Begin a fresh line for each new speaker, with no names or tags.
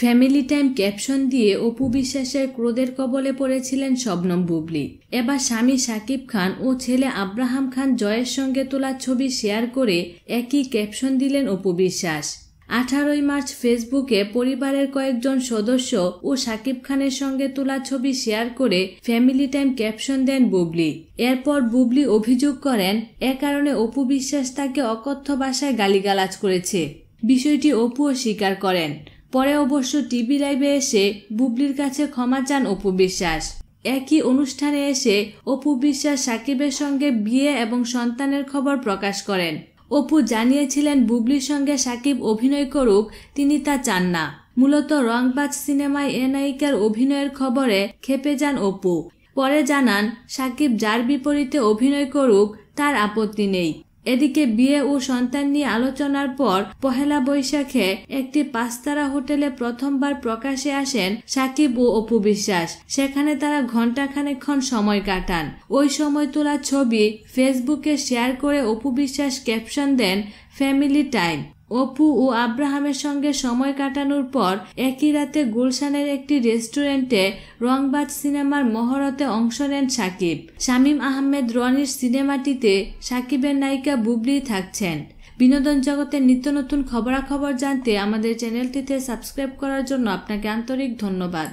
Family time caption দিয়ে অপু বিশ্বাসের ক্রোধের কবলে পড়েছিলেন শবনম বুবলি। এবার স্বামী সাকিব খান ও ছেলে আব্রাহাম খান জয়ের সঙ্গে তোলা ছবি শেয়ার করে একই ক্যাপশন দিলেন অপু বিশ্বাস। আঠারোই মার্চ ফেসবুকে পরিবারের কয়েকজন সদস্য ও সাকিব খানের সঙ্গে তোলা ছবি শেয়ার করে ফ্যামিলি টাইম ক্যাপশন দেন বুবলি। এরপর বুবলি অভিযোগ করেন, এ কারণে অপু বিশ্বাস তাকে অকথ্য ভাষায় গালিগালাজ করেছে। বিষয়টি অপুও স্বীকার করেন। পরে অবশ্য টিভি লাইভে এসে বুবলির কাছে ক্ষমা চান অপু বিশ্বাস। একই অনুষ্ঠানে এসে অপু বিশ্বাস সাকিবের সঙ্গে বিয়ে এবং সন্তানের খবর প্রকাশ করেন। অপু জানিয়েছিলেন বুবলির সঙ্গে সাকিব অভিনয় করুক, তিনি তা চান না। মূলত রংবাজ সিনেমায় এ নায়িকার অভিনয়ের খবরে খেপে যান অপু। পরে জানান, সাকিব যার বিপরীতে অভিনয় করুক, তার আপত্তি নেই। এদিকে বিয়ে ও সন্তান নিয়ে আলোচনার পর পহেলা বৈশাখে একটি পাঁচতারা হোটেলে প্রথমবার প্রকাশে আসেন সাকিব ও অপু বিশ্বাস। সেখানে তারা ঘণ্টাখানেকক্ষণ সময় কাটান। ওই সময় তোলা ছবি ফেসবুকে শেয়ার করে অপু বিশ্বাস ক্যাপশন দেন, ফ্যামিলি টাইম। অপু ও আব্রাহামের সঙ্গে সময় কাটানোর পর একই রাতে গুলশানের একটি রেস্টুরেন্টে রংবাজ সিনেমার মহরতে অংশ নেন সাকিব। শামীম আহমেদ রনির সিনেমাটিতে সাকিবের নায়িকা বুবলি থাকছেন। বিনোদন জগতের নিত্য নতুন খবরাখবর জানতে আমাদের চ্যানেলটিতে সাবস্ক্রাইব করার জন্য আপনাকে আন্তরিক ধন্যবাদ।